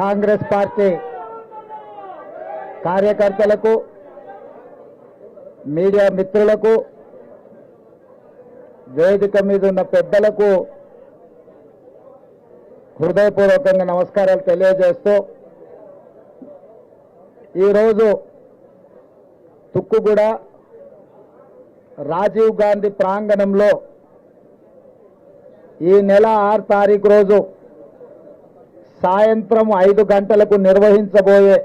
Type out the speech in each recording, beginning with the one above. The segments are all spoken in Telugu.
కాంగ్రెస్ పార్టీ కార్యకర్తలకు మీడియా మిత్రులకు వేదిక మీద ఉన్న పెద్దలకు హృదయపూర్వకంగా నమస్కారాలు తెలియజేస్తూ ఈరోజు తుక్కుగూడ రాజీవ్ గాంధీ ప్రాంగణంలో ఈ నెల ఆరు తారీఖు రోజు సాయంత్రం ఐదు గంటలకు నిర్వహించబోయే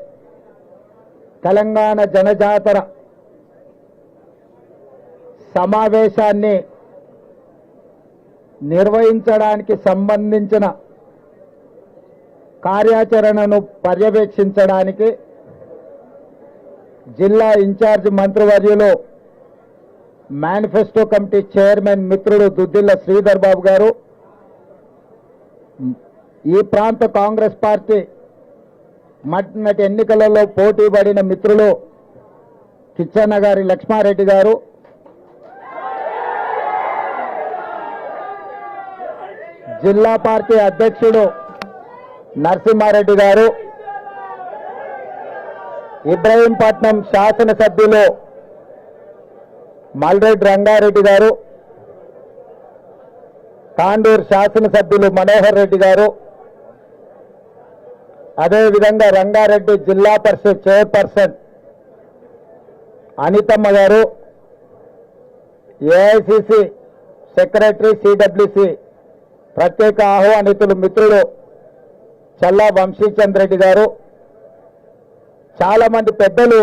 తెలంగాణ జనజాతర సమావేశాన్ని నిర్వహించడానికి సంబంధించిన కార్యాచరణను పర్యవేక్షించడానికి జిల్లా ఇన్ఛార్జ్ మంత్రివర్యులు మేనిఫెస్టో కమిటీ చైర్మన్ మిత్రుడు దుద్దిల్ల శ్రీధర్ బాబు గారు ఈ ప్రాంత కాంగ్రెస్ పార్టీ మొన్నటి ఎన్నికలలో పోటీ పడిన మిత్రులు కిచ్చన్న గారి లక్ష్మారెడ్డి గారు. జిల్లా పార్టీ అధ్యక్షుడు నరసింహారెడ్డి గారు. ఇబ్రహీంపట్నం శాసనసభ్యులు మల్రెడ్డి రంగారెడ్డి గారు. తాండూరు శాసనసభ్యులు మనోహర్ రెడ్డి గారు. అదేవిధంగా రంగారెడ్డి జిల్లా పరిషత్ చైర్పర్సన్ అనితమ్మ గారు ఏఐసిసి సెక్రటరీ సిడబ్ల్యూసి ప్రత్యేక ఆహ్వానితులు మిత్రులు చల్లా వంశీచంద్ర రెడ్డి గారు. చాలామంది పెద్దలు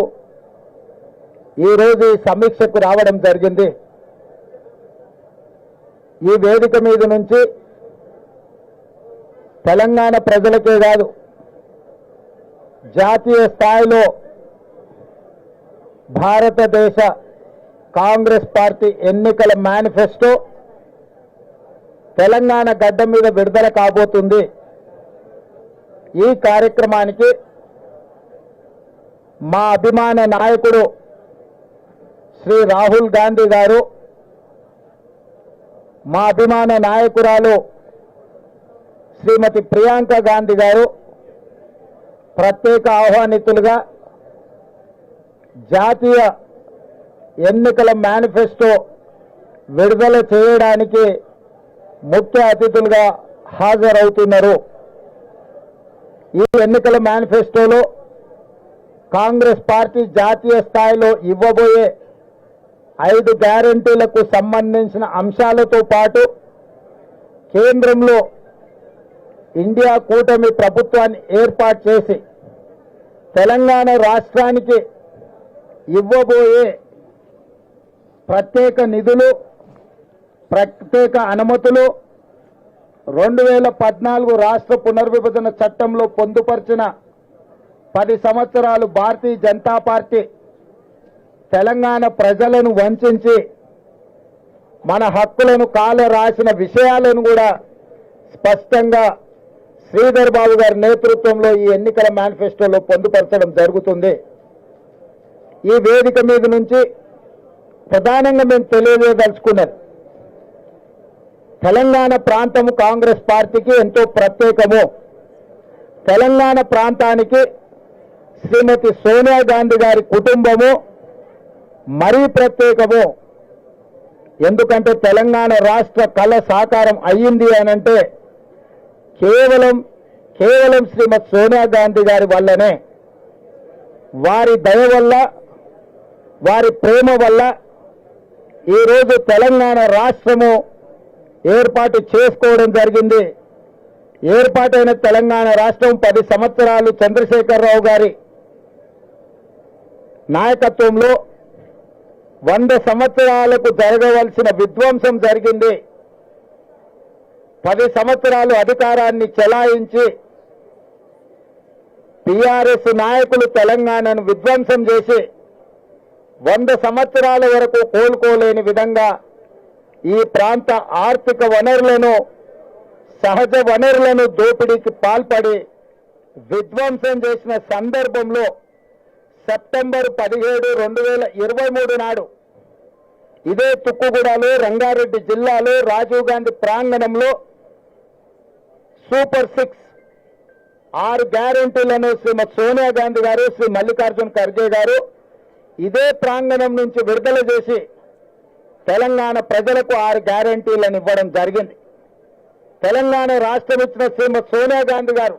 ఈరోజు ఈ సమీక్షకు రావడం జరిగింది. ఈ వేదిక మీద నుంచి తెలంగాణ ప్రజలకే కాదు జాతీయ స్థాయిలో భారతదేశ కాంగ్రెస్ పార్టీ ఎన్నికల మేనిఫెస్టో తెలంగాణ గడ్డ మీద విడుదల కాబోతుంది. ఈ కార్యక్రమానికి మా అభిమాన నాయకుడు శ్రీ రాహుల్ గాంధీ గారు మా అభిమాన నాయకురాలు శ్రీమతి ప్రియాంక గాంధీ గారు ప్రత్యేక ఆహ్వానితులుగా జాతీయ ఎన్నికల మేనిఫెస్టో విడుదల చేయడానికి ముఖ్య అతిథులుగా హాజరవుతున్నారు. ఈ ఎన్నికల మేనిఫెస్టోలో కాంగ్రెస్ పార్టీ జాతీయ స్థాయిలో ఇవ్వబోయే ఐదు గ్యారంటీలకు సంబంధించిన అంశాలతో పాటు కేంద్రంలో ఇండియా కూటమి ప్రభుత్వాన్ని ఏర్పాటు చేసి తెలంగాణ రాష్ట్రానికి ఇవ్వబోయే ప్రత్యేక నిధులు ప్రత్యేక అనుమతులు రెండు వేల పద్నాలుగు రాష్ట్ర పునర్విభజన చట్టంలో పొందుపరిచిన పది సంవత్సరాలు భారతీయ జనతా పార్టీ తెలంగాణ ప్రజలను వంచి మన హక్కులను కాల రాసిన విషయాలను కూడా స్పష్టంగా శ్రీధర్ బాబు గారి నేతృత్వంలో ఈ ఎన్నికల మేనిఫెస్టోలో పొందుపరచడం జరుగుతుంది. ఈ వేదిక మీద నుంచి ప్రధానంగా మేము తెలియజేయదలుచుకున్నది తెలంగాణ ప్రాంతము కాంగ్రెస్ పార్టీకి ఎంతో ప్రత్యేకము. తెలంగాణ ప్రాంతానికి శ్రీమతి సోనియా గాంధీ గారి కుటుంబము మరీ ప్రత్యేకము. ఎందుకంటే తెలంగాణ రాష్ట్ర కళ సాకారం అయ్యింది అనంటే కేవలం కేవలం శ్రీమతి సోనియా గాంధీ గారి వల్లనే వారి దయ వల్ల వారి ప్రేమ వల్ల ఈరోజు తెలంగాణ రాష్ట్రము ఏర్పాటు చేసుకోవడం జరిగింది. ఏర్పాటైన తెలంగాణ రాష్ట్రం పది సంవత్సరాలు చంద్రశేఖరరావు గారి నాయకత్వంలో వంద సంవత్సరాలకు జరగవలసిన విధ్వంసం జరిగింది. పది సంవత్సరాలు అధికారాన్ని చెలాయించి టిఆర్ఎస్ నాయకులు తెలంగాణను విధ్వంసం చేసి వంద సంవత్సరాల వరకు కోలుకోలేని విధంగా ఈ ప్రాంత ఆర్థిక వనరులను సహజ వనరులను దోపిడీకి పాల్పడి విధ్వంసం చేసిన సందర్భంలో సెప్టెంబర్ పదిహేడు రెండు వేల ఇరవై మూడు నాడు ఇదే తుక్కుగూడలో రంగారెడ్డి జిల్లాలో రాజీవ్ గాంధీ ప్రాంగణంలో సూపర్ సిక్స్. ఆరు గ్యారెంటీలను శ్రీమతి సోనియా గాంధీ గారు శ్రీ మల్లికార్జున్ ఖర్గే గారు ఇదే ప్రాంగణం నుంచి విడుదల చేసి తెలంగాణ ప్రజలకు ఆరు గ్యారెంటీలను ఇవ్వడం జరిగింది. తెలంగాణ రాష్ట్రం ఇచ్చిన శ్రీమతి సోనియా గాంధీ గారు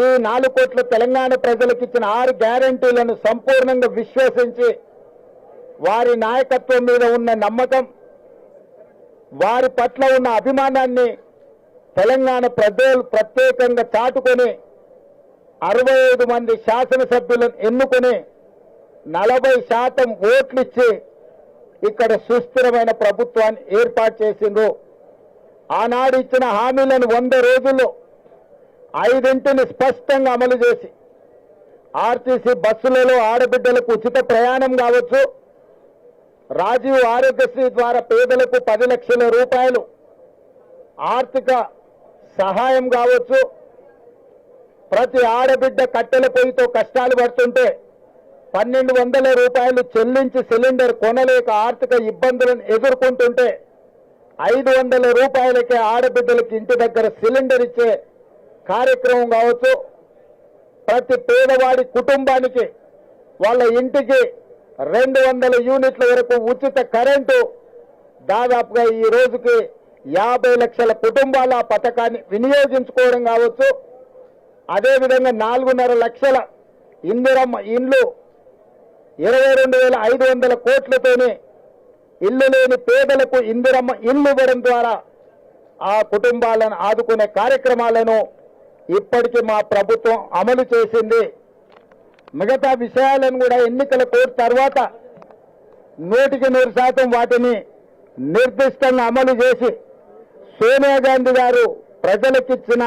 ఈ నాలుగు కోట్ల తెలంగాణ ప్రజలకు ఇచ్చిన ఆరు గ్యారెంటీలను సంపూర్ణంగా విశ్వసించి వారి నాయకత్వం మీద ఉన్న నమ్మకం వారి పట్ల ఉన్న అభిమానాన్ని తెలంగాణ ప్రజలు ప్రత్యేకంగా చాటుకొని అరవై ఐదు మంది శాసనసభ్యులను ఎన్నుకొని నలభై శాతం ఓట్లిచ్చి ఇక్కడ సుస్థిరమైన ప్రభుత్వాన్ని ఏర్పాటు చేసిండ్రు. ఆనాడు ఇచ్చిన హామీలను వంద రోజుల్లో ఐదింటిని స్పష్టంగా అమలు చేసి ఆర్టీసీ బస్సులలో ఆడబిడ్డలకు ఉచిత ప్రయాణం కావచ్చు రాజీవ్ ఆరోగ్యశ్రీ ద్వారా పేదలకు పది లక్షల రూపాయలు ఆర్థిక సహాయం కావచ్చు. ప్రతి ఆడబిడ్డ కట్టెల పొయ్యితో కష్టాలు పడుతుంటే పన్నెండు వందల రూపాయలు చెల్లించి సిలిండర్ కొనలేక ఆర్థిక ఇబ్బందులను ఎదుర్కొంటుంటే ఐదు వందల రూపాయలకే ఆడబిడ్డలకి ఇంటి దగ్గర సిలిండర్ ఇచ్చే కార్యక్రమం కావచ్చు. ప్రతి పేదవాడి కుటుంబానికి వాళ్ళ ఇంటికి రెండు వందల యూనిట్ల వరకు ఉచిత కరెంటు దాదాపుగా ఈ రోజుకి యాభై లక్షల కుటుంబాల ఆ పథకాన్ని వినియోగించుకోవడం కావచ్చు. అదేవిధంగా నాలుగున్నర లక్షల ఇందిరమ్మ ఇండ్లు ఇరవై రెండు వేల ఐదు వందల కోట్లతోనే ఇల్లు లేని పేదలకు ఇందిరమ్మ ఇల్లు ఇవ్వడం ద్వారా ఆ కుటుంబాలను ఆదుకునే కార్యక్రమాలను ఇప్పటికీ మా ప్రభుత్వం అమలు చేసింది. మిగతా విషయాలను కూడా ఎన్నికల కోర్టు తర్వాత నూటికి నూరు శాతం వాటిని నిర్దిష్టంగా అమలు చేసి సోనియా గాంధీ గారు ప్రజలకిచ్చిన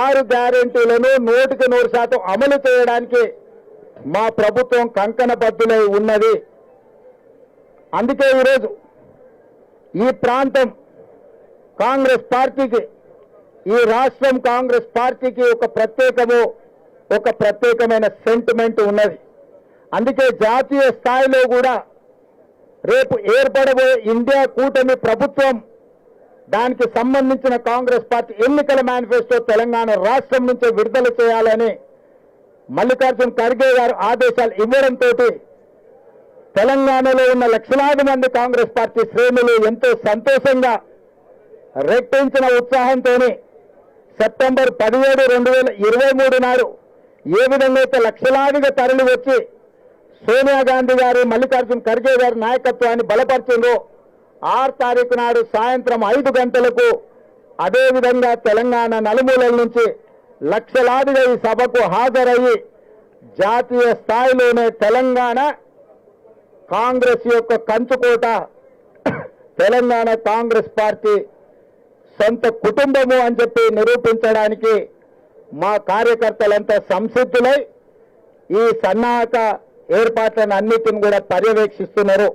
ఆరు గ్యారెంటీలను నూటికి నూరు శాతం అమలు చేయడానికి మా ప్రభుత్వం కంకణబద్దులై ఉన్నది. అందుకే ఈరోజు ఈ ప్రాంతం కాంగ్రెస్ పార్టీకి ఈ రాష్ట్రం కాంగ్రెస్ పార్టీకి ఒక ప్రత్యేకము ఒక ప్రత్యేకమైన సెంటిమెంట్ ఉన్నది. అందుకే జాతీయ స్థాయిలో కూడా రేపు ఏర్పడబోయే ఇండియా కూటమి ప్రభుత్వం దానికి సంబంధించిన కాంగ్రెస్ పార్టీ ఎన్నికల మేనిఫెస్టో తెలంగాణ రాష్ట్రం నుంచే విడుదల చేయాలని మల్లికార్జున్ ఖర్గే గారు ఆదేశాలు ఇవ్వడంతో తెలంగాణలో ఉన్న లక్షలాది మంది కాంగ్రెస్ పార్టీ శ్రేణులు ఎంతో సంతోషంగా రెట్టించిన ఉత్సాహంతో సెప్టెంబర్ పదిహేడు రెండు వేల ఇరవై మూడు నాడు ఏ విధంగా అయితే లక్షలాదిగా తరలి వచ్చి సోనియా గాంధీ గారు మల్లికార్జున్ ఖర్గే గారి నాయకత్వాన్ని బలపరిచిందో ఆరు తారీఖు నాడు సాయంత్రం ఐదు గంటలకు అదేవిధంగా తెలంగాణ నలుమూలల నుంచి లక్షలాదిగా ఈ సభకు హాజరయ్యి జాతీయ స్థాయిలోనే తెలంగాణ కాంగ్రెస్ యొక్క కంచుకోట తెలంగాణ కాంగ్రెస్ పార్టీ సొంత కుటుంబము అని చెప్పి నిరూపించడానికి మా కార్యకర్తలంతా సంసిద్ధులై ఈ సన్నాహక ఏర్పాట్లను అన్నిటిని కూడా పర్యవేక్షిస్తున్నారు.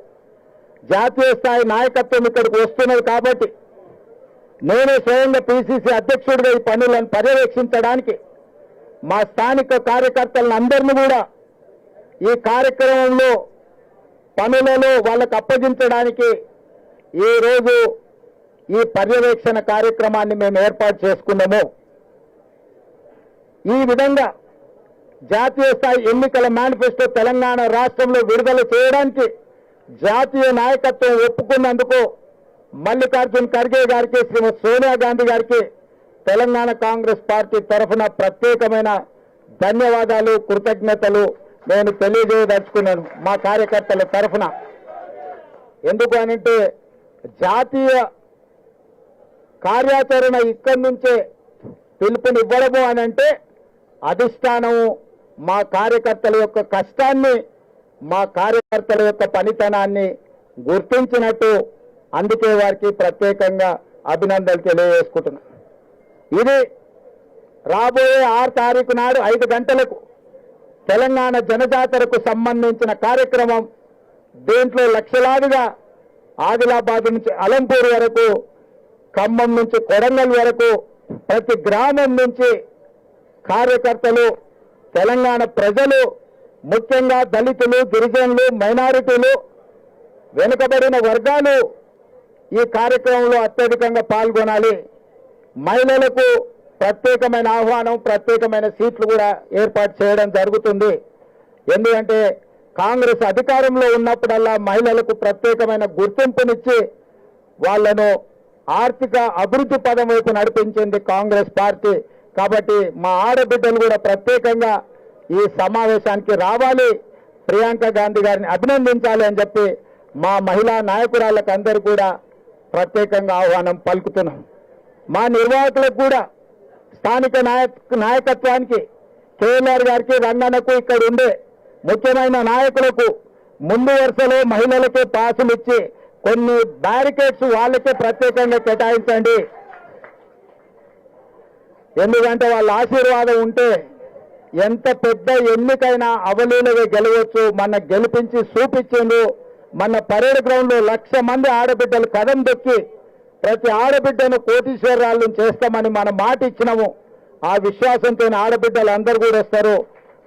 జాతీయ స్థాయి నాయకత్వం ఇక్కడికి వస్తున్నది కాబట్టి నేనే స్వయంగా పిసిసి అధ్యక్షుడిగా ఈ పనులను పర్యవేక్షించడానికి మా స్థానిక కార్యకర్తలను అందరినీ కూడా ఈ కార్యక్రమంలో పనులలో వాళ్ళకు అప్పగించడానికి ఈ రోజు ఈ పర్యవేక్షణ కార్యక్రమాన్ని మేము ఏర్పాటు చేసుకున్నాము. ఈ విధంగా జాతీయ స్థాయి ఎన్నికల మేనిఫెస్టో తెలంగాణ రాష్ట్రంలో విడుదల చేయడానికి జాతీయ నాయకత్వం ఒప్పుకున్నందుకు మల్లికార్జున్ ఖర్గే గారికి శ్రీమతి సోనియా గాంధీ గారికి తెలంగాణ కాంగ్రెస్ పార్టీ తరఫున ప్రత్యేకమైన ధన్యవాదాలు కృతజ్ఞతలు నేను తెలియజేయదలుచుకున్నాను మా కార్యకర్తల తరఫున. ఎందుకు అనంటే జాతీయ కార్యాచరణ ఇక్కడి నుంచే పిలుపునివ్వడము అని అంటే అధిష్టానము మా కార్యకర్తల యొక్క కష్టాన్ని మా కార్యకర్తల యొక్క పనితనాన్ని గుర్తించినట్టు అందుకే వారికి ప్రత్యేకంగా అభినందనలు తెలియజేసుకుంటున్నాను ఇది రాబోయే ఆరు తారీఖు నాడు ఐదు గంటలకు తెలంగాణ జనజాతరకు సంబంధించిన కార్యక్రమం. దీంట్లో లక్షలాదిగా ఆదిలాబాద్ నుంచి అలంపూర్ వరకు ఖమ్మం నుంచి కొడంగల్ వరకు ప్రతి గ్రామం నుంచి కార్యకర్తలు తెలంగాణ ప్రజలు ముఖ్యంగా దళితులు గిరిజనులు మైనారిటీలు వెనుకబడిన వర్గాలు ఈ కార్యక్రమంలో అత్యధికంగా పాల్గొనాలి. మహిళలకు ప్రత్యేకమైన ఆహ్వానం ప్రత్యేకమైన సీట్లు కూడా ఏర్పాటు చేయడం జరుగుతుంది. ఎందుకంటే కాంగ్రెస్ అధికారంలో ఉన్నప్పుడల్లా మహిళలకు ప్రత్యేకమైన గుర్తింపునిచ్చి వాళ్ళను ఆర్థిక అభివృద్ధి పదం వైపు నడిపించింది కాంగ్రెస్ పార్టీ. కాబట్టి మా ఆడబిడ్డలు కూడా ప్రత్యేకంగా ఈ సమావేశానికి రావాలి. ప్రియాంక గాంధీ గారిని అభినందించాలి అని చెప్పి మా మహిళా నాయకురాళ్ళకు అందరూ కూడా ప్రత్యేకంగా ఆహ్వానం పలుకుతున్నాం. మా నిర్వాహకులకు కూడా స్థానిక నాయక నాయకత్వానికి కేఎల్ఆర్ గారికి రంగన్నకు ఇక్కడ ఉండే ముఖ్యమైన నాయకులకు ముందు వరుసలో మహిళలకే పాసులు ఇచ్చి కొన్ని బ్యారికేడ్స్ వాళ్ళకే ప్రత్యేకంగా కేటాయించండి. ఎందుకంటే వాళ్ళ ఆశీర్వాదం ఉంటే ఎంత పెద్ద ఎన్నికైనా అవలీలగా గెలవచ్చు. మన గెలిపించి చూపించిండు. మన పరేడ్ గ్రౌండ్లో లక్ష మంది ఆడబిడ్డలు కదం దొక్కి ప్రతి ఆడబిడ్డను కోటీశ్వరాలను చేస్తామని మనం మాట ఇచ్చినాము. ఆ విశ్వాసంతో ఆడబిడ్డలు అందరూ కూడా వస్తారు.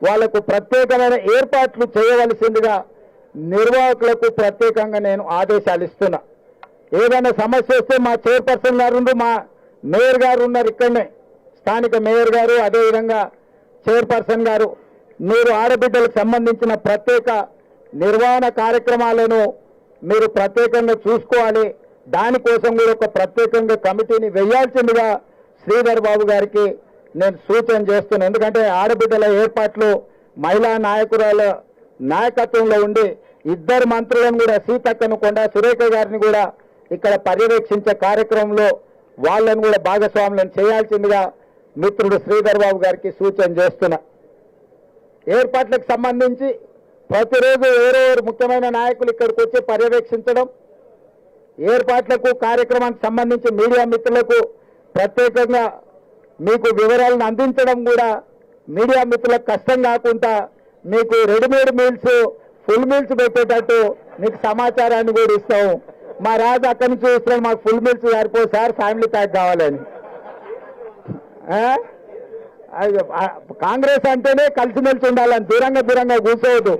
వాళ్ళకు ప్రత్యేకమైన ఏర్పాట్లు చేయవలసిందిగా నిర్వాహకులకు ప్రత్యేకంగా నేను ఆదేశాలు ఇస్తున్నా. ఏదైనా సమస్య వస్తే మా చైర్పర్సన్ గారు మా మేయర్ గారు ఉన్నారు ఇక్కడనే. స్థానిక మేయర్ గారు అదేవిధంగా చైర్పర్సన్ గారు మీరు ఆడబిడ్డలకు సంబంధించిన ప్రత్యేక నిర్వహణ కార్యక్రమాలను మీరు ప్రత్యేకంగా చూసుకోవాలి. దానికోసం కూడా ఒక ప్రత్యేకంగా కమిటీని వేయాల్సిందిగా శ్రీధర్ బాబు గారికి నేను సూచన చేస్తున్నాను. ఎందుకంటే ఆడబిడ్డల ఏర్పాట్లు మహిళా నాయకురాల నాయకత్వంలో ఉండి ఇద్దరు మంత్రులను కూడా సీతక్కను కొండ సురేఖ గారిని కూడా ఇక్కడ పర్యవేక్షించే కార్యక్రమంలో వాళ్ళను కూడా భాగస్వాములను చేయాల్సిందిగా మిత్రుడు శ్రీధర్ బాబు గారికి సూచన చేస్తున్నా. ఏర్పాట్లకు సంబంధించి ప్రతిరోజు ఎవరెవరు ముఖ్యమైన నాయకులు ఇక్కడికి వచ్చి పర్యవేక్షించడం ఏర్పాట్లకు కార్యక్రమానికి సంబంధించి మీడియా మిత్రులకు ప్రత్యేకంగా మీకు వివరాలను అందించడం కూడా మీడియా మిత్రులకు కష్టం కాకుండా మీకు రెడీమేడ్ మీల్స్ ఫుల్ మీల్స్ పెట్టేటట్టు మీకు సమాచారాన్ని కూడా ఇస్తాము. మా రాజు అక్కడి నుంచి చూస్తున్నాడు మాకు ఫుల్ మీల్స్ సరిపోయి సార్ ఫ్యామిలీ ప్యాక్ కావాలని. కాంగ్రెస్ అంటేనే కలిసిమెలిసి ఉండాలని దూరంగా దూరంగా కూర్చోవద్దు.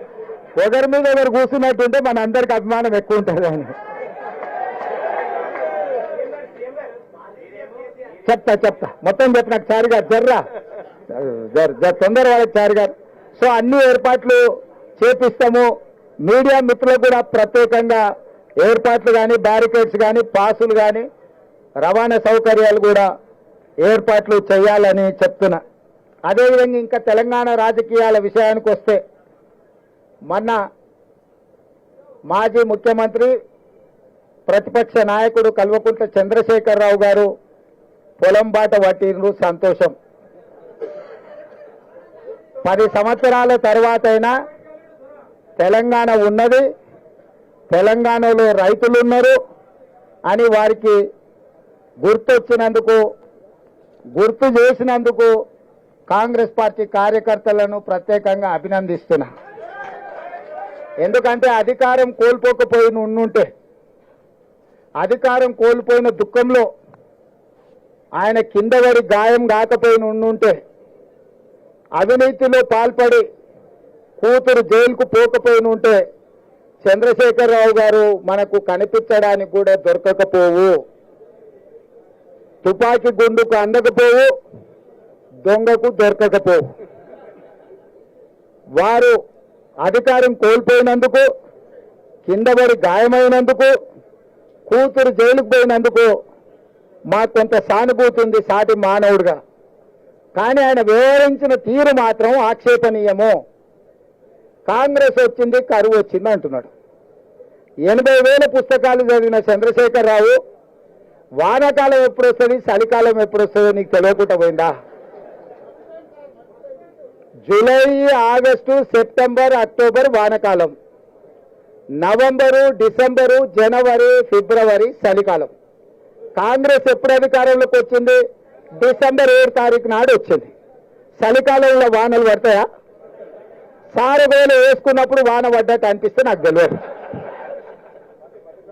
ఒకరి మీద ఒకరు కూర్చున్నట్టుంటే మన అందరికి అభిమానం ఎక్కువ ఉంటుంది అని. చెప్తా చెప్తా. మొత్తం చెప్పినాక చారి గారు జర్రా. జర్ జర్ తొందర వాళ్ళకి చారి గారు సో అన్ని ఏర్పాట్లు చేపిస్తాము. మీడియా మిత్రులకు కూడా ప్రత్యేకంగా ఏర్పాట్లు కానీ బ్యారికేడ్స్ కానీ పాసులు కానీ రవాణా సౌకర్యాలు కూడా ఏర్పాట్లు చేయాలని చెప్తున్నా. అదేవిధంగా ఇంకా తెలంగాణ రాజకీయాల విషయానికి వస్తే మొన్న మాజీ ముఖ్యమంత్రి ప్రతిపక్ష నాయకుడు కల్వకుంట్ల చంద్రశేఖరరావు గారు పొలం బాట పట్టిండ్రు సంతోషం. పది సంవత్సరాల తర్వాత అయినా తెలంగాణ ఉన్నది తెలంగాణలో రైతులు ఉన్నారు అని వారికి గుర్తొచ్చినందుకు గుర్తు చేసినందుకు కాంగ్రెస్ పార్టీ కార్యకర్తలను ప్రత్యేకంగా అభినందిస్తున్నా. ఎందుకంటే అధికారం కోల్పోకపోయిన ఉండుంటే అధికారం కోల్పోయిన దుఃఖంలో ఆయన కింద పడి గాయం కాకపోయిన ఉండుంటే అవినీతిలో పాల్పడి కూతురు జైలుకు పోకపోయిన ఉంటే చంద్రశేఖరరావు గారు మనకు కనిపించడానికి కూడా దొరకకపోవు. తుపాకీ గుండుకు అందకపోవు దొంగకు దొరకకపోవు. వారు అధికారం కోల్పోయినందుకు కిందబడి గాయమైనందుకు కూతురు జైలుకు పోయినందుకు మాకు కొంత సానుభూతి ఉంది సాటి మానవుడిగా. కానీ ఆయన వివరించిన తీరు మాత్రం ఆక్షేపణీయము. కాంగ్రెస్ వచ్చింది కరువు వచ్చింది అంటున్నాడు. ఎనభై వేల పుస్తకాలు చదివిన చంద్రశేఖరరావు వానాకాలం ఎప్పుడు వస్తుంది చలికాలం ఎప్పుడు వస్తుందో నీకు తెలియకుండా పోయిందా? జూలై ఆగస్టు సెప్టెంబర్ అక్టోబర్ వానకాలం. నవంబరు డిసెంబరు జనవరి ఫిబ్రవరి చలికాలం. కాంగ్రెస్ ఎప్పుడు అధికారంలోకి వచ్చింది? డిసెంబర్ ఏడు తారీఖు నాడు వచ్చింది. చలికాలంలో వానలు పడతాయా? సారవేలు వేసుకున్నప్పుడు వాన పడ్డట్టు అనిపిస్తే నాకు తెలియదు.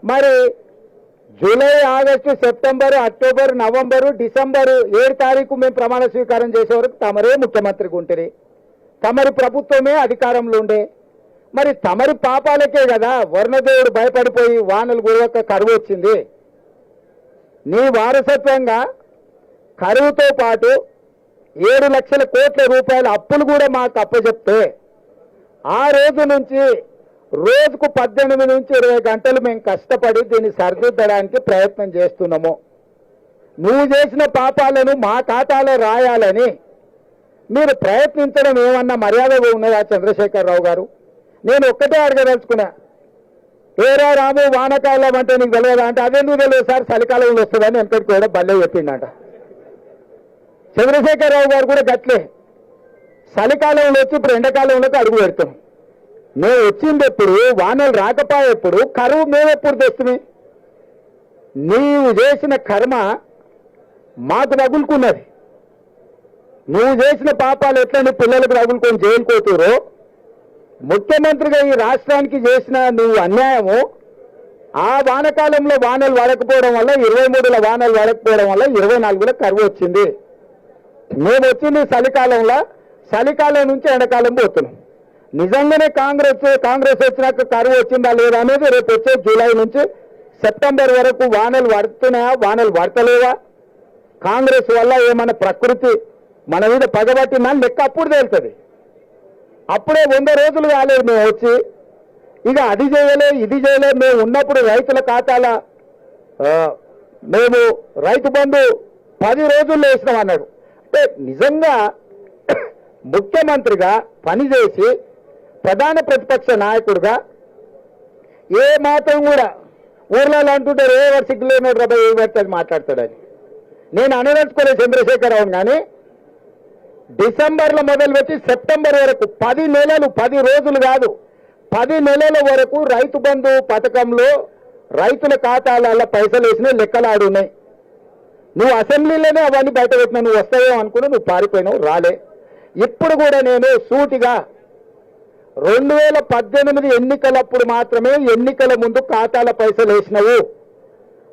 మరి July August September October November December ఏడు తారీఖు మేము ప్రమాణ స్వీకారం చేసే వరకు తమరే ముఖ్యమంత్రి ఉంటుంది తమరి ప్రభుత్వమే అధికారంలో ఉండే. మరి తమరి పాపాలకే కదా వర్ణదేవుడు భయపడిపోయి వానలు గురవక కరువు వచ్చింది. నీ వారసత్వంగా కరువుతో పాటు ఏడు లక్షల కోట్ల రూపాయల అప్పులు కూడా మాకు అప్పచెప్తే ఆ రోజు నుంచి రోజుకు పద్దెనిమిది నుంచి ఇరవై గంటలు మేము కష్టపడి దీన్ని సరిదిద్దడానికి ప్రయత్నం చేస్తున్నాము. నువ్వు చేసిన పాపాలను మా ఖాతాలో రాయాలని మీరు ప్రయత్నించడం ఏమన్నా మర్యాదగా ఉన్నదా చంద్రశేఖరరావు గారు? నేను ఒక్కటే అడగదలుచుకున్నా. ఏరా రాము వానకాలం అంటే నీకు తెలియదా అంటే అదెందుకు తెలియదు సార్ చలికాలంలో వస్తుందని వెనకడికి కూడా బల్లే చెప్పిండట చంద్రశేఖరరావు గారు కూడా గట్లే. చలికాలంలో వచ్చి ఇప్పుడు ఎండాకాలంలోకి అడుగు పెడతాం మేము వచ్చింది ఎప్పుడు వానలు రాకపోయేప్పుడు కరువు మేము ఎప్పుడు తెస్తుంది నీవు చేసిన కర్మ మాకు తగులుకున్నది నువ్వు చేసిన పాపాలు ఎట్లా నీ పిల్లలకు తగులుకొని జైలుకోతురో ముఖ్యమంత్రిగా ఈ రాష్ట్రానికి చేసిన నువ్వు అన్యాయము ఆ వానకాలంలో వానలు వాడకపోవడం వల్ల ఇరవై మూడుల వానలు వాడకపోవడం వల్ల ఇరవై నాలుగుల కరువు వచ్చింది. మేము వచ్చింది చలికాలంలో చలికాలం నుంచి ఎండాకాలం పోతున్నాం. నిజంగానే కాంగ్రెస్ కాంగ్రెస్ వచ్చినాక కరువు వచ్చిందా లేదా అనేది రేపు వచ్చే జూలై నుంచి సెప్టెంబర్ వరకు వానలు పడుతున్నాయా వానలు పడతలేవా? కాంగ్రెస్ వల్ల ఏమైనా ప్రకృతి మన మీద పగబట్టిందా లెక్క అప్పుడు తేలుతుంది. అప్పుడే వంద రోజులు కాలేదు మేము వచ్చి. ఇక అది చేయలే ఇది చేయలే మేము ఉన్నప్పుడు రైతుల ఖాతాల మేము రైతు బంధు పది రోజుల్లో వేసినాం అన్నాడు. అంటే నిజంగా ముఖ్యమంత్రిగా పనిచేసి ప్రధాన ప్రతిపక్ష నాయకుడిగా ఏ మాత్రం కూడా ఊర్లలో అంటుంటారు ఏ వర్షికి లేనాడు రాబోయే ఏ పెడతాడు మాట్లాడతాడని నేను అనదలుచుకోలేదు చంద్రశేఖరరావు కానీ డిసెంబర్లో మొదలుపెట్టి సెప్టెంబర్ వరకు పది నెలలు పది రోజులు కాదు పది నెలల వరకు రైతు బంధు పథకంలో రైతుల ఖాతాలలో పైసలు వేసిన లెక్కలాడు ఉన్నాయి. నువ్వు అసెంబ్లీలోనే అవన్నీ బయట పెట్టినా నువ్వు వస్తాయో అనుకుని నువ్వు పారిపోయినావు రాలే. ఇప్పుడు కూడా నేను సూటిగా రెండు వేల పద్దెనిమిది ఎన్నికలప్పుడు మాత్రమే ఎన్నికల ముందు ఖాతాల పైసలు వేసినవు.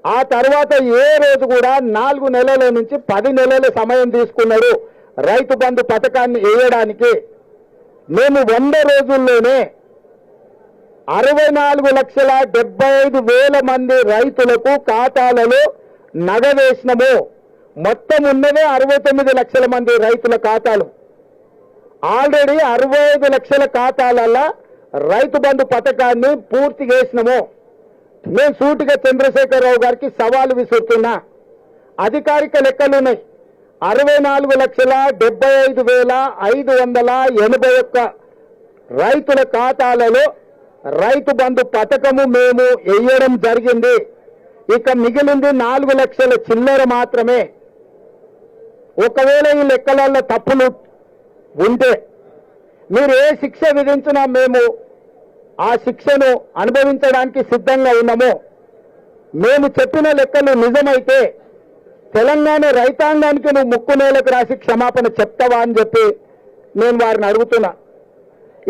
ఆ తర్వాత ఏ రోజు కూడా నాలుగు నెలల నుంచి పది నెలల సమయం తీసుకున్నాడు రైతు బంధు పథకాన్ని వేయడానికి. మేము వంద రోజుల్లోనే అరవై నాలుగు లక్షల డెబ్బై ఐదు వేల మంది రైతులకు ఖాతాలలో నగవేసినము మొత్తం ఉన్నదే అరవై తొమ్మిది లక్షల మంది రైతుల ఖాతాలు. ఆల్రెడీ అరవై ఐదు లక్షల ఖాతాలలో రైతు బంధు పథకాన్ని పూర్తి చేసినాము. నేను సూటిగా చంద్రశేఖరరావు గారికి సవాలు విసురుతున్నా. అధికారిక లెక్కలు ఉన్నాయి. అరవై నాలుగు లక్షల డెబ్బై ఐదు వేల ఐదు వందల ఎనభై ఒక్క రైతుల ఖాతాలలో రైతు బంధు పథకము మేము వేయడం జరిగింది. ఇక మిగిలింది నాలుగు లక్షల చిల్లర మాత్రమే. ఒకవేళ ఈ లెక్కలలో తప్పులు ఉంటే మీరు ఏ శిక్ష విధించినా మేము ఆ శిక్షను అనుభవించడానికి సిద్ధంగా ఉన్నామో మేము చెప్పిన లెక్కలు నిజమైతే తెలంగాణ రైతాంగానికి నువ్వు ముక్కు నేలకు రాసి క్షమాపణ చెప్తావా అని చెప్పి నేను వారిని అడుగుతున్నా.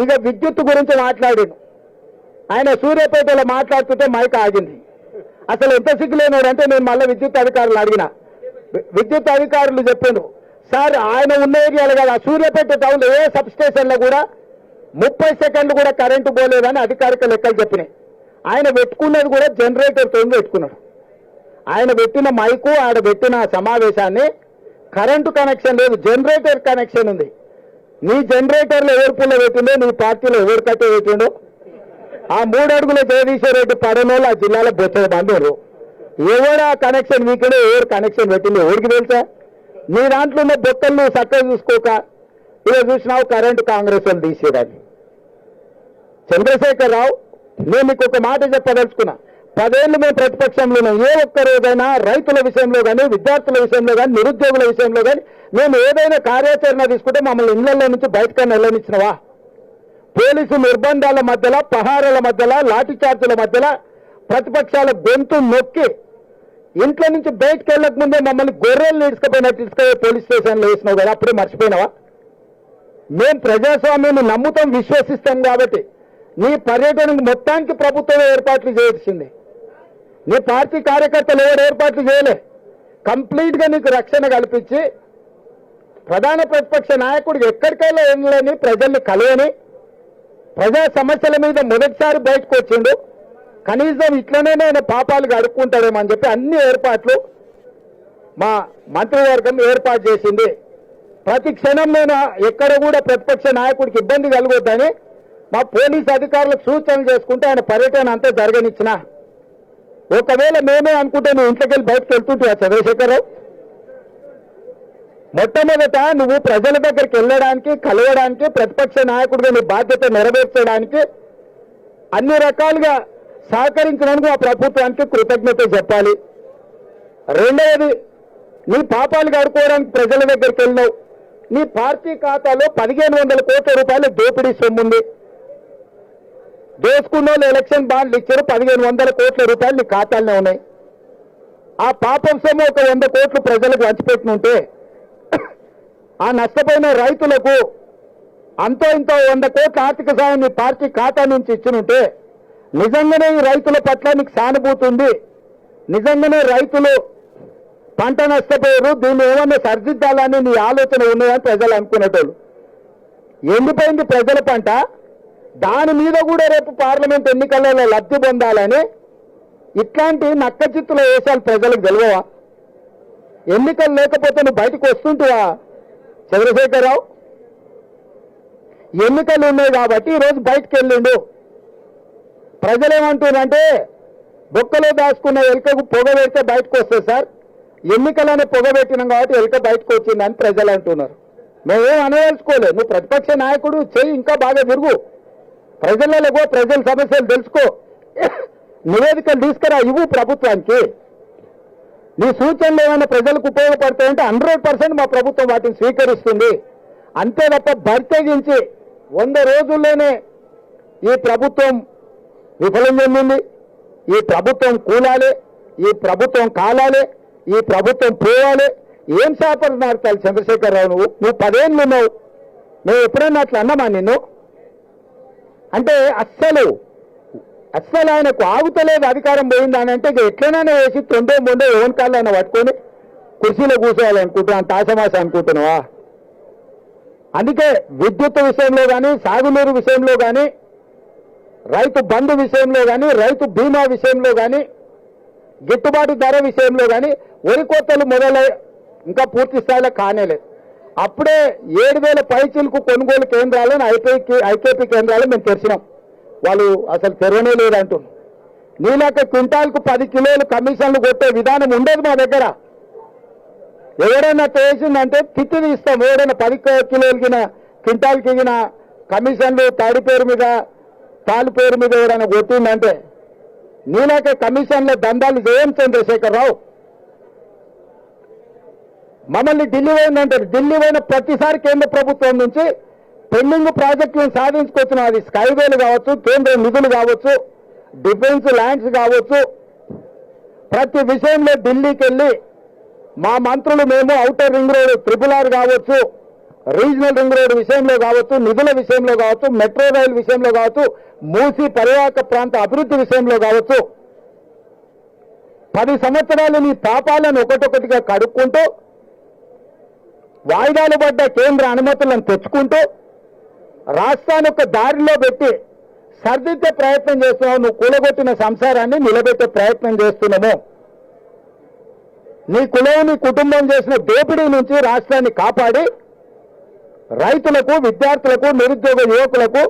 ఇక విద్యుత్ గురించి మాట్లాడాను. ఆయన సూర్యాపేటలో మాట్లాడుతుంటే మైక్ ఆగింది. అసలు ఎంత సిగ్గులేనాడు అంటే నేను మళ్ళీ విద్యుత్ అధికారులు అడిగిన. విద్యుత్ అధికారులు చెప్పాను సార్ ఆయన ఉన్న ఏరియాలు కదా సూర్యాపేట టౌన్లో ఏ సబ్ స్టేషన్లో కూడా ముప్పై సెకండ్లు కూడా కరెంటు పోలేదని అధికారిక లెక్కలు చెప్పినాయి. ఆయన పెట్టుకున్నది కూడా జనరేటర్తో పెట్టుకున్నాడు. ఆయన పెట్టిన మైకు ఆడ పెట్టిన సమావేశాన్ని కరెంటు కనెక్షన్ లేదు జనరేటర్ కనెక్షన్ ఉంది. నీ జనరేటర్లో ఎవరు పుల్ల పెట్టిండో నీ పార్టీలో ఎవరు కట్టే పెట్టిండో? ఆ మూడు అడుగుల జగదీశ్వరరెడ్డి పడనోళ్ళు ఆ జిల్లాలో బొచ్చడు మంది ఎవరు ఆ కనెక్షన్ మీకడే ఎవరు కనెక్షన్ పెట్టింది ఎవరికి తెలుసా? మీ దాంట్లో ఉన్న బొక్కలు నువ్వు చక్కగా చూసుకోక. ఇలా చూసినావు కరెంటు కాంగ్రెస్ వాళ్ళు తీసేదని చంద్రశేఖర్ రావు నేను మీకు ఒక మాట చెప్పదలుచుకున్నా. పదేళ్ళు మేము ప్రతిపక్షంలో ఉన్నాం. ఏ ఒక్క రోజైనా రైతుల విషయంలో కానీ విద్యార్థుల విషయంలో కానీ నిరుద్యోగుల విషయంలో కానీ మేము ఏదైనా కార్యాచరణ తీసుకుంటే మమ్మల్ని ఇళ్ళలో నుంచి బయటకన్నా వెళ్ళనిచ్చినవా? పోలీసు నిర్బంధాల మధ్యలో పహారాల మధ్యలో లాఠీచార్జీల మధ్యలో ప్రతిపక్షాల గొంతు నొక్కి ఇంట్లో నుంచి బయటకు వెళ్ళక ముందే మమ్మల్ని గొర్రెలు తీసుకుపోయినట్టు తీసుకుపోయి పోలీస్ స్టేషన్లో వేసినావు కదా అప్పుడే మర్చిపోయినావా? మేము ప్రజాస్వామ్యం నమ్ముతాం విశ్వసిస్తాం కాబట్టి నీ పర్యటనకు మొత్తానికి ప్రభుత్వం ఏర్పాట్లు చేసింది. నీ పార్టీ కార్యకర్తలు ఎవరు ఏర్పాట్లు చేయలే. కంప్లీట్గా నీకు రక్షణ కల్పించి ప్రధాన ప్రతిపక్ష నాయకుడు ఎక్కడికైనా వెళ్ళని ప్రజల్ని కలవని ప్రజా సమస్యల మీద మొదటిసారి బయటకు వచ్చిండు. కనీసం ఇట్లనే ఆయన పాపాలు అడుక్కుంటాడేమో అని చెప్పి అన్ని ఏర్పాట్లు మా మంత్రివర్గం ఏర్పాటు చేసింది. ప్రతి క్షణం నేను ఎక్కడ కూడా ప్రతిపక్ష నాయకుడికి ఇబ్బంది కలగొద్దని మా పోలీస్ అధికారులకు సూచనలు చేసుకుంటే ఆయన పర్యటన అంతా జరగనిచ్చిన. ఒకవేళ మేమే అనుకుంటే నువ్వు ఇంట్లోకి వెళ్ళి బయటకు వెళ్తుంటా చంద్రశేఖరరావు. మొట్టమొదట నువ్వు ప్రజల దగ్గరికి వెళ్ళడానికి కలవడానికి ప్రతిపక్ష నాయకుడిగా నీ బాధ్యత నెరవేర్చడానికి అన్ని రకాలుగా సహకరించడానికి ఆ ప్రభుత్వానికి కృతజ్ఞత చెప్పాలి. రెండవది నీ పాపాలు కడుకోవడానికి ప్రజల దగ్గరికి వెళ్ళినావు. నీ పార్టీ ఖాతాలో పదిహేను వందల కోట్ల రూపాయల దోపిడీ సొమ్ముంది దోసుకున్న వాళ్ళు ఎలక్షన్ బాండ్లు ఇచ్చారు పదిహేను వందల కోట్ల రూపాయలు నీ ఖాతాలోనే ఉన్నాయి. ఆ పాపం సొమ్ము ఒక వంద కోట్లు ప్రజలకు పంచిపెట్టినుంటే ఆ నష్టపోయిన రైతులకు అంతో ఇంతో వంద కోట్ల ఆర్థిక సాయం నీ పార్టీ ఖాతా నుంచి ఇచ్చినుంటే నిజంగానే ఈ రైతుల పట్ల నీకు సానుభూతి ఉంది నిజంగానే రైతులు పంట నష్టపోయారు దీన్ని ఏమన్నా సరిదిద్దాలని నీ ఆలోచన ఉన్నదని ప్రజలు అనుకునేటోళ్ళు. ఎండిపోయింది ప్రజల పంట. దాని మీద కూడా రేపు పార్లమెంట్ ఎన్నికలలో లబ్ధి పొందాలని ఇట్లాంటి నక్క చిత్తుల వేషాలు ప్రజలకు తెలియవా ఎన్నికలు లేకపోతే నువ్వు బయటకు వస్తుంటువా చంద్రశేఖరరావు? ఎన్నికలు ఉన్నాయి కాబట్టి ఈరోజు బయటకు వెళ్ళిండు. ప్రజలు ఏమంటున్నారంటే బొక్కలో దాచుకున్న ఎలుకకు పొగ పెడితే బయటకు వస్తుంది సార్. ఎన్నికలనే పొగ పెట్టినాం కాబట్టి ఎలుక బయటకు వచ్చిందని ప్రజలు అంటున్నారు. మేమేం అనదలుచుకోలేదు. నువ్వు ప్రతిపక్ష నాయకుడు చేయి ఇంకా బాగా తిరుగు. ప్రజలలో ప్రజల సమస్యలు తెలుసుకో. నివేదికలు తీసుకురా ఇవ్వు ప్రభుత్వానికి. నీ సూచనలు ఏమైనా ప్రజలకు ఉపయోగపడతాయంటే హండ్రెడ్ పర్సెంట్ మా ప్రభుత్వం వాటిని స్వీకరిస్తుంది. అంతే తప్ప బర్తెగించి వంద రోజుల్లోనే ఈ ప్రభుత్వం విఫలం చెందింది. ఈ ప్రభుత్వం కూలాలి ఈ ప్రభుత్వం కాలాలి ఈ ప్రభుత్వం పోవాలి. ఏం శాపలు నాడతారు చంద్రశేఖరరావు నువ్వు? నువ్వు పదేళ్ళు ఉన్నావు. నువ్వు ఎప్పుడైనా అట్లా అన్నామా నిన్ను? అంటే అస్సలు అస్సలు ఆయనకు ఆగుతలేదు అధికారం పోయింది అని అంటే ఇక ఎట్లనైనా వేసి తొండే ముందే ఓన్ కాళ్ళు ఆయన పట్టుకొని కుర్చీలో కూర్చోవాలి అనుకుంటున్నాను ఆశమాస అనుకుంటున్నావా? అందుకే విద్యుత్ విషయంలో కానీ సాగునీరు విషయంలో కానీ రైతు బంధు విషయంలో కానీ రైతు బీమా విషయంలో కానీ గిట్టుబాటు ధర విషయంలో కానీ వరి కోతలు మొదలై ఇంకా పూర్తి స్థాయిలో కానేలేదు. అప్పుడే ఏడు వేల పైచీలకు కొనుగోలు కేంద్రాలను ఐపీకి ఐకేపీ కేంద్రాలు మేము తెరిచినాం. వాళ్ళు అసలు తెరవనే లేదంటున్నారు. నీలాక క్వింటాల్కు పది కిలోలు కమిషన్లు కొట్టే విధానం ఉండదు మా దగ్గర. ఎవరైనా చేసిందంటే తిట్టి తీస్తాం ఎవరైనా పది కిలోలకిన క్వింటాల్కి కమిషన్లు తాడి పేరు మీద తాలు పేరు మీద ఎవరైనా కొట్టిందంటే నీలాకే కమిషన్ల దందాలు చేయం చంద్రశేఖరరావు. మమ్మల్ని ఢిల్లీ పోయిందంటారు ఢిల్లీ పోయిన ప్రతిసారి కేంద్ర ప్రభుత్వం నుంచి పెండింగ్ ప్రాజెక్టులను సాధించుకొచ్చిన అది స్కైవేలు కావచ్చు కేంద్ర నిధులు కావచ్చు డిఫెన్స్ ల్యాండ్స్ కావచ్చు. ప్రతి విషయంలో ఢిల్లీకి వెళ్ళి మా మంత్రులు మేము outer ring road triple R కావచ్చు రీజనల్ రింగ్ రోడ్ విషయంలో కావచ్చు నిధుల విషయంలో కావచ్చు మెట్రో రైల్ విషయంలో కావచ్చు మూసి పరివాహక ప్రాంత అభివృద్ధి విషయంలో కావచ్చు. పది సంవత్సరాలు నీ పాపాలను ఒకటొకటిగా కడుక్కుంటూ వాయిదాలు పడ్డ కేంద్ర అనుమతులను తెచ్చుకుంటూ రాష్ట్రాన్ని ఒక దారిలో పెట్టి సర్దిద్దే ప్రయత్నం చేస్తున్నావు నువ్వు కూలగొట్టిన సంసారాన్ని నిలబెట్టే ప్రయత్నం చేస్తున్నాము. నీ కులం నీ కుటుంబం చేసిన దోపిడీ నుంచి రాష్ట్రాన్ని కాపాడి రైతులకు విద్యార్థులకు నిరుద్యోగ యువకులకు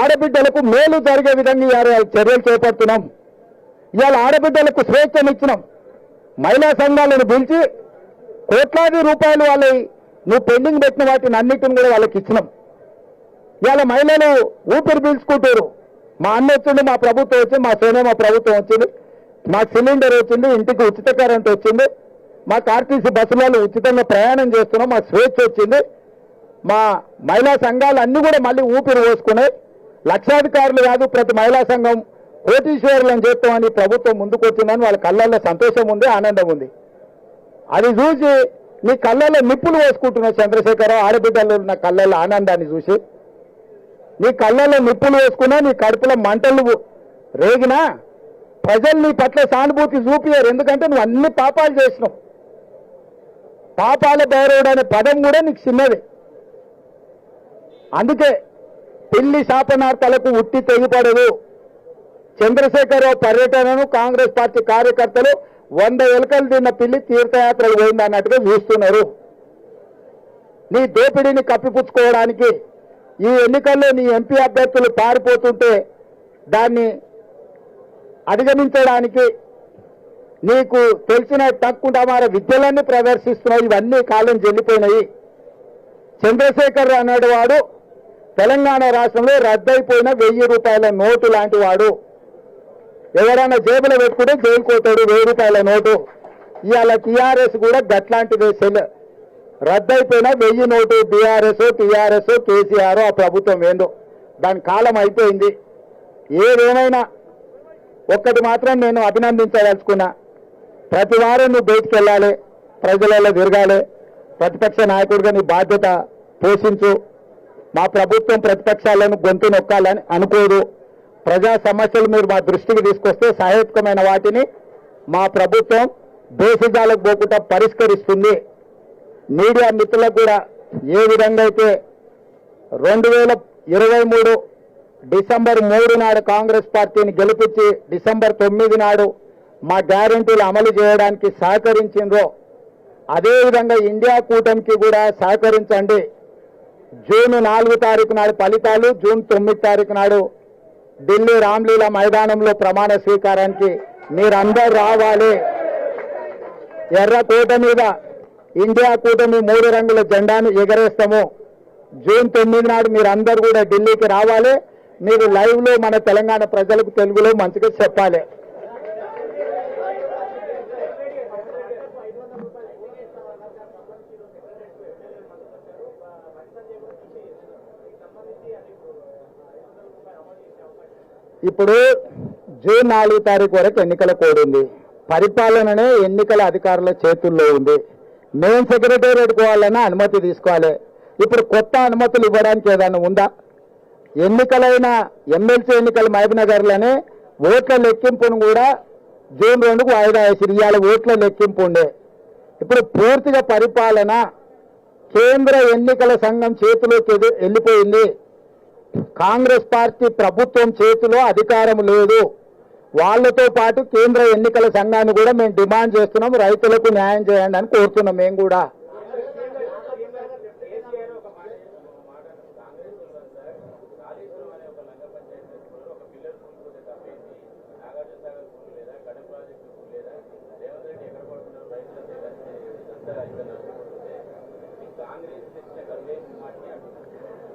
ఆడబిడ్డలకు మేలు జరిగే విధంగా చర్యలు చేపడుతున్నాం. ఇవాళ ఆడబిడ్డలకు స్వేచ్ఛనిచ్చినాం మహిళా సంఘాలను పిలిచి కోట్లాది రూపాయలు వాళ్ళ నువ్వు పెండింగ్ పెట్టిన వాటిని అన్నిటిని కూడా వాళ్ళకి ఇచ్చినాం. ఇవాళ మహిళలు ఊపిరి పీల్చుకుంటారు మా అన్న వచ్చింది మా ప్రభుత్వం వచ్చింది మా సేన మా ప్రభుత్వం వచ్చింది మా సిలిండర్ వచ్చింది ఇంటికి ఉచిత కరెంట్ వచ్చింది. మాకు ఆర్టీసీ బస్సులలో ఉచితంగా ప్రయాణం చేస్తున్నాం. మా స్వేచ్ఛ వచ్చింది. మా మహిళా సంఘాలు అన్ని కూడా మళ్ళీ ఊపిరి పోసుకున్నాయి. లక్షాధికారులు కాదు ప్రతి మహిళా సంఘం కోటీశ్వరులను చేస్తామని ప్రభుత్వం ముందుకు వచ్చిందని వాళ్ళ కళ్ళల్లో సంతోషం ఉంది ఆనందం ఉంది. అది చూసి నీ కళ్ళల్లో నిప్పులు వేసుకుంటున్నావు చంద్రశేఖరరావు ఆడబిడ్డలు నా కళ్ళల్లో ఆనందాన్ని చూసి. నీ కళ్ళల్లో నిప్పులు వేసుకున్నా నీ కడుపులో మంటలు రేగినా ప్రజలు నీ పట్ల సానుభూతి చూపియారు ఎందుకంటే నువ్వు అన్ని పాపాలు చేసినావు. పాపాల భైరవుడు అనే పదం కూడా నీకు చిన్నది. అందుకే పిల్లి శాపనార్థాలకు ఉట్టి తెగిపడదు. చంద్రశేఖరరావు పర్యటనను కాంగ్రెస్ పార్టీ కార్యకర్తలు వంద ఎలుకలు తిన్న పిల్లి తీర్థయాత్రలు పోయింది అన్నట్టుగా చూస్తున్నారు. నీ దోపిడీని కప్పిపుచ్చుకోవడానికి ఈ ఎన్నికల్లో నీ ఎంపీ అభ్యర్థులు పారిపోతుంటే దాన్ని అధిగమించడానికి నీకు తెలిసిన తక్కువ విద్యలన్నీ ప్రదర్శిస్తున్నావు ఇవన్నీ కాలం చెల్లిపోయినాయి చంద్రశేఖర్ అన్నాడు వాడు తెలంగాణ రాష్ట్రంలో రద్దయిపోయిన వెయ్యి రూపాయల నోటు లాంటి వాడు. ఎవరైనా జేబులో పెట్టుకుంటే జైలు కోతాడు వెయ్యి రూపాయల నోటు. ఇవాళ టీఆర్ఎస్ కూడా గట్లాంటిదే సెల్. రద్దయిపోయిన వెయ్యి నోటు బీఆర్ఎస్ టీఆర్ఎస్ కేసీఆర్ ఆ ప్రభుత్వం ఏందో. దాని కాలం అయిపోయింది. ఏదేమైనా ఒక్కటి మాత్రం నేను అభినందించదలుచుకున్నా. ప్రతి వారం నువ్వు బయటికి వెళ్ళాలి ప్రజలలో తిరగాలి ప్రతిపక్ష నాయకుడిగా నీ బాధ్యత పోషించు. మా ప్రభుత్వం ప్రతిపక్షాలను గొంతు నొక్కాలని అనుకోదు. ప్రజా సమస్యలు మీరు మా దృష్టికి తీసుకొస్తే సహాయకమైన వాటిని మా ప్రభుత్వం దేశజాలకు పోకుండా పరిష్కరిస్తుంది. మీడియా మిత్రులకు కూడా ఏ విధంగా అయితే రెండు వేల ఇరవై మూడు డిసెంబర్ మూడు నాడు కాంగ్రెస్ పార్టీని గెలిపించి డిసెంబర్ తొమ్మిది నాడు మా గ్యారంటీలు అమలు చేయడానికి సహకరించిందో అదేవిధంగా ఇండియా కూటమికి కూడా సహకరించండి. జూన్ నాలుగు తారీఖు నాడు ఫలితాలు జూన్ తొమ్మిది తారీఖు నాడు ఢిల్లీ రామ్లీలా మైదానంలో ప్రమాణ స్వీకారానికి మీరందరూ రావాలి. ఎర్రకోట మీద ఇండియా కూటమి మూడు రంగుల జెండాను ఎగరేస్తాము. జూన్ తొమ్మిది నాడు మీరందరూ కూడా ఢిల్లీకి రావాలి. మీరు లైవ్లో మన తెలంగాణ ప్రజలకు తెలుగులో మంచిగా చెప్పాలి. ఇప్పుడు జూన్ నాలుగు తారీఖు వరకు ఎన్నికల కోడ్ ఉంది. పరిపాలననే ఎన్నికల అధికారుల చేతుల్లో ఉంది. మెయిన్ సెక్రటేరియట్ పోవాలన్నా అనుమతి తీసుకోవాలి. ఇప్పుడు కొత్త అనుమతులు ఇవ్వడానికి ఏదైనా ఉందా? ఎన్నికలైన ఎమ్మెల్సీ ఎన్నికల మహబూబ్నగర్లోనే ఓట్ల లెక్కింపును కూడా జూన్ రెండుకు వాయిదా వేసి ఇవాళ ఓట్ల లెక్కింపు ఉండే. ఇప్పుడు పూర్తిగా పరిపాలన కేంద్ర ఎన్నికల సంఘం చేతిలోకి వెళ్ళిపోయింది. కాంగ్రెస్ పార్టీ ప్రభుత్వం చేతిలో అధికారం లేదు. వాళ్ళతో పాటు కేంద్ర ఎన్నికల సంఘాన్ని కూడా మేము డిమాండ్ చేస్తున్నాం. రైతులకు న్యాయం చేయండి అని కోరుతున్నాం మేము కూడా.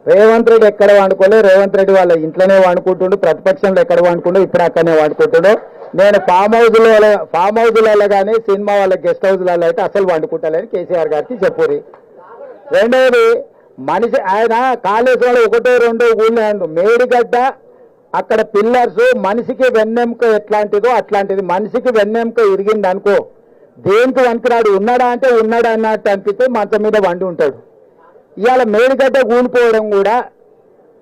రేవంత్ రెడ్డి ఎక్కడ వండుకోలే? రేవంత్ రెడ్డి వాళ్ళ ఇంట్లోనే వండుకుంటుండు ప్రతిపక్షంలో ఎక్కడ వాడుకుంటూ ఇప్పుడు అక్కడనే వాడుకుంటుండో. నేను ఫామ్ హౌస్లో ఫామ్ హౌస్లలో కానీ సినిమా వాళ్ళ గెస్ట్ హౌస్లలో అయితే అసలు వండుకుంటాలని కేసీఆర్ గారికి చెప్పురి రెండవది మనిషి ఆయన కాళేశ్వరం ఒకటో రెండో ఊళ్ళో మేడిగడ్డ అక్కడ పిల్లర్స్ మనిషికి వెన్నెముక ఎట్లాంటిదో అట్లాంటిది. మనిషికి వెన్నెముక ఇరిగింది అనుకో దేనికి వనికిరాడు ఉన్నాడా అంటే ఉన్నాడా అన్నట్టు అనిపిస్తే మంచం మీద వండి ఉంటాడు. ఇవాళ మేడిగడ్డ కూలిపోవడం కూడా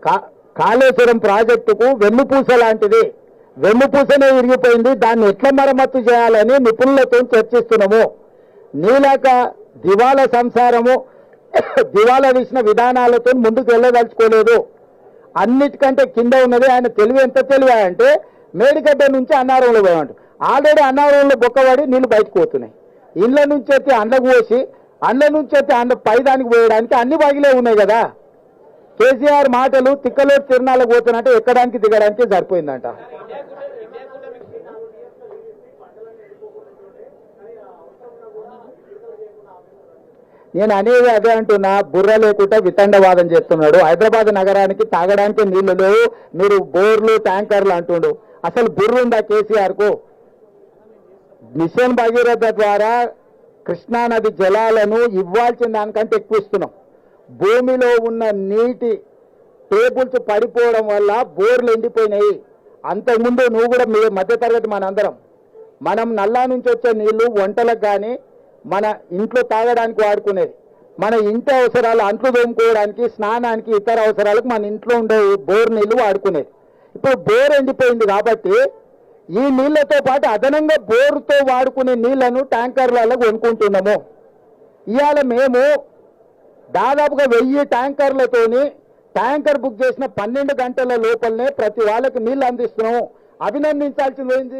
కా- కాళేశ్వరం ప్రాజెక్టుకు వెన్నుపూస లాంటిది. వెన్నుపూసనే విరిగిపోయింది. దాన్ని ఎట్లా మరమ్మతు చేయాలని నిపుణులతో చర్చిస్తున్నాము. నీలాక దివాలా సంసారము దివాలా వేసిన విధానాలతో ముందుకు వెళ్ళదలుచుకోలేదు. అన్నిటికంటే కింద ఉన్నది ఆయన తెలివి ఎంత తెలివి అంటే మేడిగడ్డ నుంచి అన్నారంలో పోయాడు. ఆల్రెడీ అన్నారంలో బొక్కబడి నీళ్ళు బయటకు పోతున్నాయి. ఇళ్ళ నుంచి వచ్చి అండ్లకు పోసి అన్న నుంచి అయితే అన్న పైదానికి పోయడానికి అన్ని బాగిలే ఉన్నాయి కదా. కేసీఆర్ మాటలు తిక్కలోటి తిరణాలకు పోతున్నట్టు ఎక్కడానికి దిగడానికి సరిపోయిందంట. నేను అనేది అదే అంటున్నా బుర్ర లేకుండా వితండవాదం చేస్తున్నాడు. హైదరాబాద్ నగరానికి తాగడానికి నీళ్ళు లేవు. మీరు బోర్లు ట్యాంకర్లు అంటుండు. అసలు బుర్ర ఉందా కేసీఆర్కు మిషన్ భగీరథ ద్వారా కృష్ణానది జలాలను ఇవ్వాల్సిన దానికంటే ఎక్కువ ఇస్తున్నాం భూమిలో ఉన్న నీటి టేబుల్స్ పడిపోవడం వల్ల బోర్లు ఎండిపోయినాయి. అంతకుముందు నువ్వు కూడా మీ మధ్యతరగతి మనందరం. మనం నల్లా నుంచి వచ్చే నీళ్ళు వంటలకు కానీ మన ఇంట్లో తాగడానికి వాడుకునేది. మన ఇంటి అవసరాలు అంట్లు తోముకోవడానికి స్నానానికి ఇతర అవసరాలకు మన ఇంట్లో ఉండే బోర్ నీళ్ళు వాడుకునేది. ఇప్పుడు బోర్ ఎండిపోయింది కాబట్టి ఈ నీళ్ళతో పాటు అదనంగా బోరుతో వాడుకునే నీళ్ళను ట్యాంకర్లలో కొనుక్కుంటున్నాము. ఇవాళ మేము దాదాపుగా వెయ్యి ట్యాంకర్లతోని ట్యాంకర్ బుక్ చేసిన పన్నెండు గంటల లోపలనే ప్రతి వాళ్ళకి నీళ్ళు అందిస్తున్నాము. అభినందించాల్సింది ఏంది